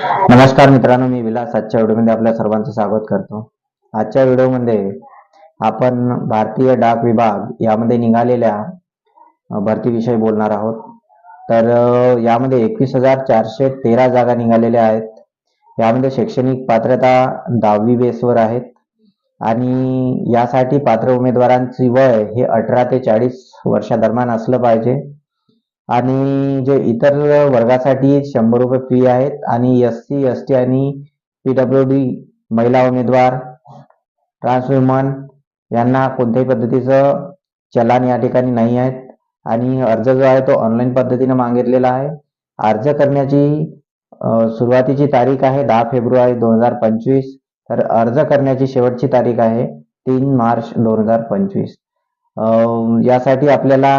नमस्कार मित्रांनो मी विलास. आजच्या व्हिडिओमध्ये आपल्या सर्वांचं स्वागत करतो. आजच्या व्हिडिओमध्ये आपण भारतीय डाक विभाग यामध्ये निघालेल्या भरतीविषयी बोलणार आहोत. तर यामध्ये एकवीस हजार चारशे तेरा जागा निघालेल्या आहेत. यामध्ये शैक्षणिक पात्रता दहावी बेसवर आहेत. आणि यासाठी पात्र उमेदवारांची वय हे अठरा ते चाळीस वर्षादरम्यान असलं पाहिजे. आणि जे इतर वर्गासाठी शंभर रुपये फी आहेत आणि एस सी एस टी आणि पी डब्ल्यू डी महिला उमेदवार ट्रान्स वुमन यांना कोणत्याही पद्धतीचं चलान या ठिकाणी नाही आहेत. आणि अर्ज जो आहे तो ऑनलाईन पद्धतीने मागितलेला आहे. अर्ज करण्याची सुरुवातीची तारीख आहे दहा फेब्रुवारी दोन हजार पंचवीस. तर अर्ज करण्याची शेवटची तारीख आहे तीन मार्च दोन हजार पंचवीस. यासाठी आपल्याला